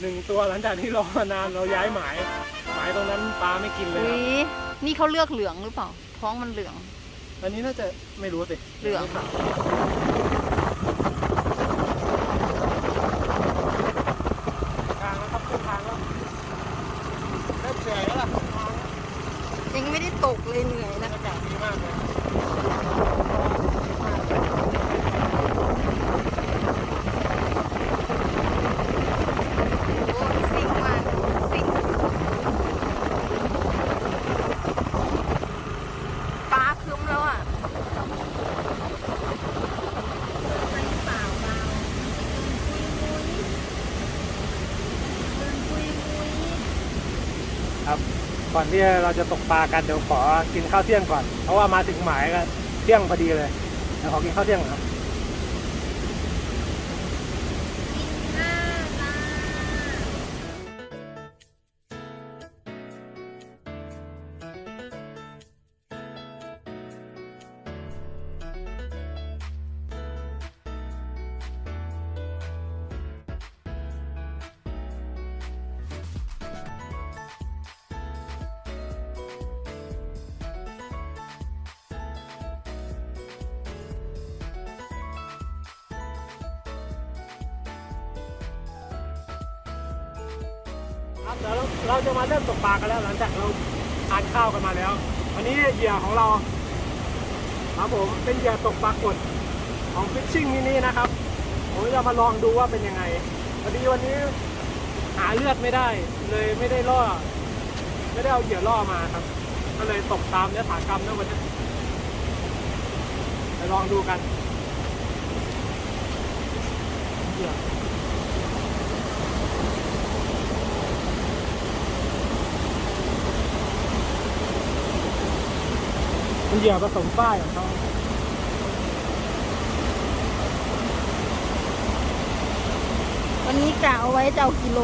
หนึ่งตัวหลังจากที่รอมานานเราย้ายหมาย หมายตรงนั้นปลาไม่กินเลยอุ้ครับยนี่เขาเลือกเหลืองหรือเปล่า ท้องมันเหลือง อันนี้น่าจะไม่รู้สิเหลืองไม่ถามทางแล้วครับขึ้นทางแล้วเริ่มเหนื่อยแล้วล่ะทางยังไม่ได้ตกเลยเหนื่อยบรนะรยากาศดีมากเลย โอ้สิ่งมากสิ่งฟ้าครึ้มแล้วอะ ครับ ก่อนที่เราจะตกปลากันเดี๋ยวขอกินข้าวเที่ยงก่อน เพราะว่ามาถึงหมายก็เที่ยงพอดีเลยเดี๋ยวขอกินข้าวเที่ยงครับ ครับเดี๋ยวเราจะมาเริ่มตกปลากันแล้วหลังจากเราทานข้าวกันมาแล้ว วันนี้เหยื่อของเราครับผมเป็นเหยื่อตกปลากดของฟิชชิ่งมินินะครับผมจะมาลองดูว่าเป็นยังไงพอดีวันนี้หาเลือดไม่ได้ เลยไม่ได้ล่อ ไม่ได้เอาเหยื่อล่อมาครับ ก็เลยตกตามเนื้อถากรรมนะวันนี้ไปลองดูกันเหยื่อ เป็นเหยื่อผสมฝ้ายของเขาวันนี้กะเอาไว้จะเอากิโล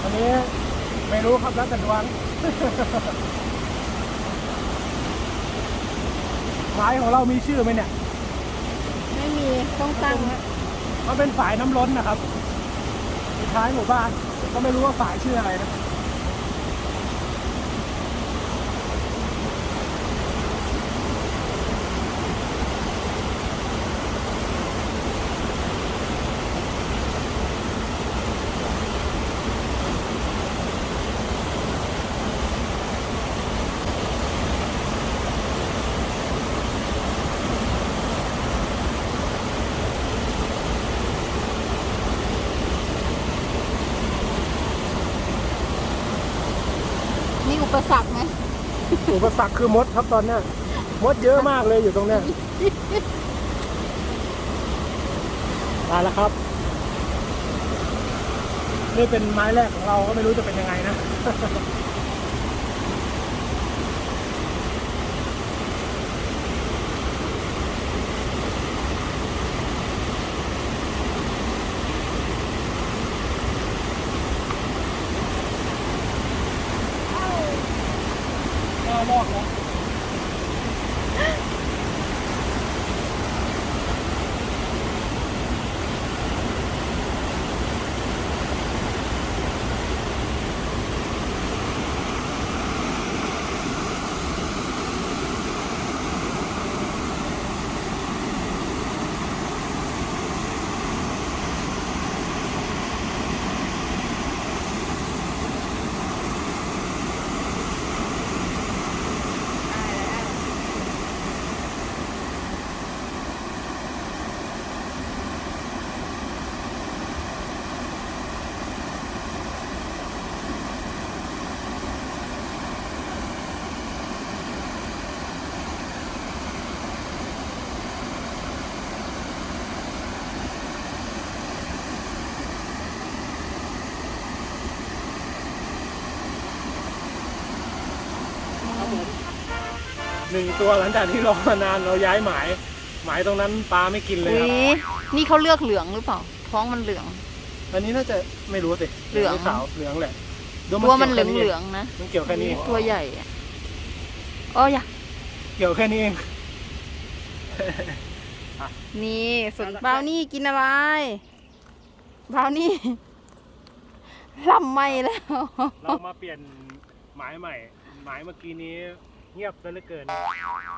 อันนี้ไม่รู้ครับแล้วแต่ดวงไม้ของเรามีชื่อไหมเนี่ย ไม่มีต้องตั้งไว้มันเป็นฝายน้ำล้นนะครับอยู่ท้ายหมู่บ้าน ก็ไม่รู้ว่าฝายชื่ออะไรนะ มีอุปสรรคไหม อุปสรรคคือมดครับตอนเนี้ยมดเยอะมากเลยอยู่ตรงเนี้ยมาแล้วครับ นี่เป็นไม้แรกของเราก็ไม่รู้จะเป็นยังไงนะ หนึ่งตัวหลังจากที่รอมานานเราย้ายหมาย หมายตรงนั้นปลาไม่กินเลยอุ้ครับยนี่เขาเลือกเหลืองหรือเปล่า ท้องมันเหลือง อันนี้น่าจะไม่รู้สิเหลือง รืขาวเหลืองแหละดูตัวมันเหลืกี่อยงวแค่เหลืองๆนะมันเกี่ยวแค่นี้เองตัวใหญ่อะอ๋ออย่าเกี่ยวแค่นี้เอง นี่ส่วนเปล่านี่กินอะไรบราวนี่ ลำไม่แล้ว เรามาเปลี่ยนหมายใหม่ หมายเมื่อกี้นี้ เงียบซะเหลือเกิน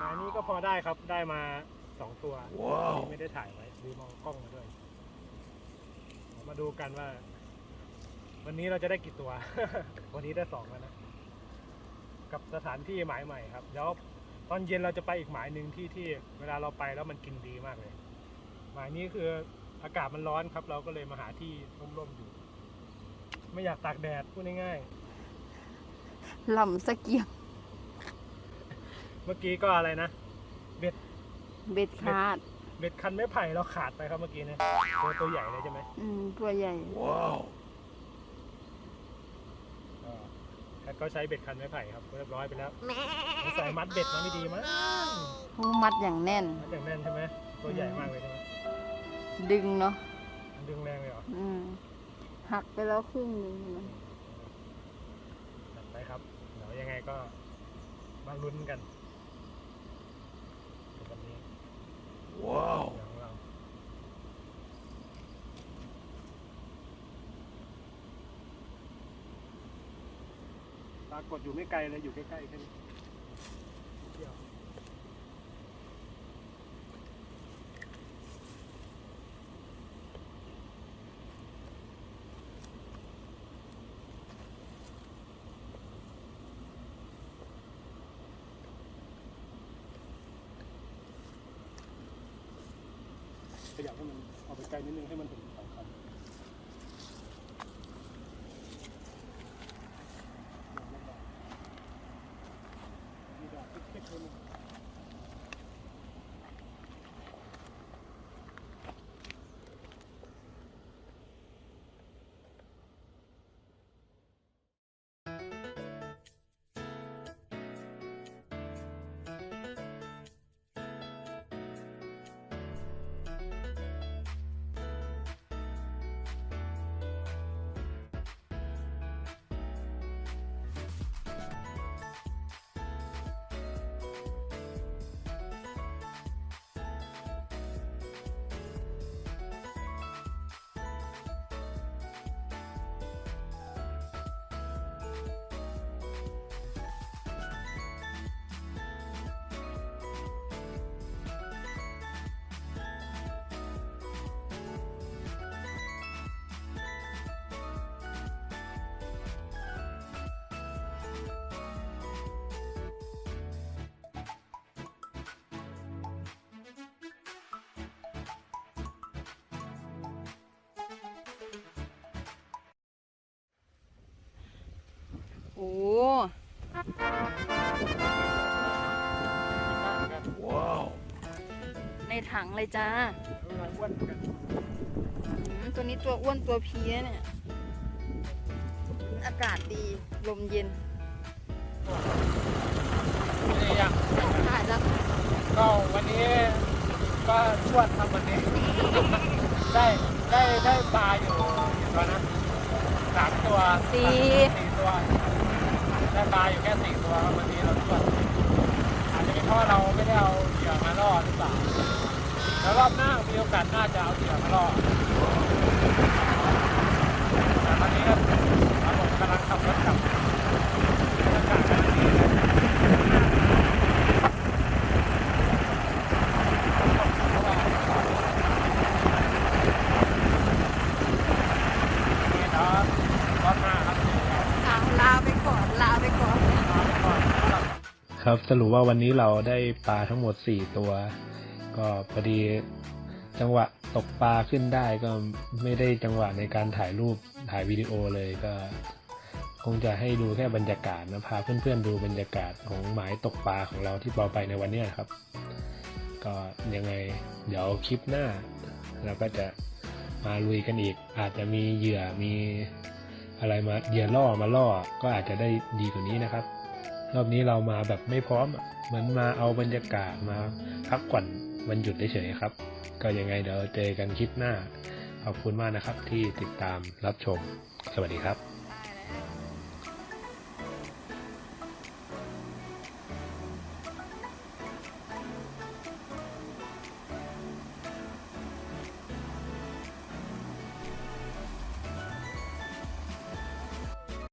หมายนี้ก็พอได้ครับได้มาสองตัวที่ไม่ได้ถ่ายไว้ดูมองกล้องมาด้วยเดี๋ยวมาดูกันว่า วันนี้เราจะได้กี่ตัว วันนี้ได้สองแล้วนะ กับสถานที่หมายใหม่ครับเดี๋ยวตอนเย็นเราจะไปอีกหมายหนึ่งที่ที่เวลาเราไปแล้วมันกินดีมากเลย หมายนี้คืออากาศมันร้อนครับ เราก็เลยมาหาที่ร่มๆอยู่ ไม่อยากตากแดดพูดง่ายๆลำสะเกียง เมื่อกี้ก็อะไรนะ เบ็ด เบ็ดขาด เบ็ดคันไม้ไผ่เราขาดไปครับเมื่อกี้เนี่ยตัวตัวใหญ่เลยใช่ไหมอืม ตัวใหญ่ก็แพทก็ใช้เบ็ดคันไม้ไผ่ครับเรียบร้อยไปแล้วใส่มัดเบ็ดมาไม่ดีมั้งหูมัดอย่างแน่น มัดอย่างแน่นใช่ไหมตัวใหญ่มากเลยใช่ไหมดึงเนาะมันดึงแรงเลยเหรอ อืม หักไปแล้วครึ่งหนึงมันจัดไปครับ เดี๋ยวยังไงก็มาลุ้นกันกับวันนี้ ว้าวปรากฏอยู่ไม่ไกลเลยอยู่ใกล้ๆแค่นี้เที่ยว ขยับ ให้มันออกไปไกลนิดนึงให้มันถึง โอ้ว้าวในถังเลยจ้าเราอ้วนเหมือนกันอืมตัวนี้ตัวอ้วนตัวเพี้ยเนี่ย อากาศดี ลมเย็นนี่ยังถ่ายแล้วก็วันนี้ก็ชวดทำวันนี้ ได้ได้ได้ปลาอยู่กี่ตัวนะสามตัวสี่สี่ตัว ได้ปลาอยู่แค่สี่ตัววันนี้เราชวดอาจจะเป็นเพราะเราไม่ได้เอาเหยื่อมาล่อหรือเปล่าแล้วรอบหน้ามีโอกาสน่าจะเอาเหยื่อมาล่อแต่วันนี้ครับผมกำลังทบรถกลับอากาศกำลังดีเลย นี่เนาะรอบหน้าครับ เอาลาไปก่อน ลาไปก่อน ครับสรุปว่าวันนี้เราได้ปลาทั้งหมด 4 ตัว ก็พอดีจังหวะตกปลาขึ้นได้ก็ไม่ได้จังหวะในการถ่ายรูปถ่ายวิดีโอเลยก็ คงจะให้ดูแค่บรรยากาศนะพาเพื่อนๆดูบรรยากาศของหมายตกปลาของเราที่เราไปในวันนี้ครับ ก็ยังไงเดี๋ยวคลิปหน้า เราก็จะมาลุยกันอีก อาจจะมีเหยื่อมีอะไรมาเหยื่อล่อมาล่อก็อาจจะได้ดีกว่านี้นะครับ รอบนี้เรามาแบบไม่พร้อมเหมือนมาเอาบรรยากาศมาพักผ่อนวันหยุดเฉยๆครับ ก็ยังไงเดี๋ยวเจอกันคลิปหน้า ขอบคุณมากนะครับที่ติดตามรับชม สวัสดีครับ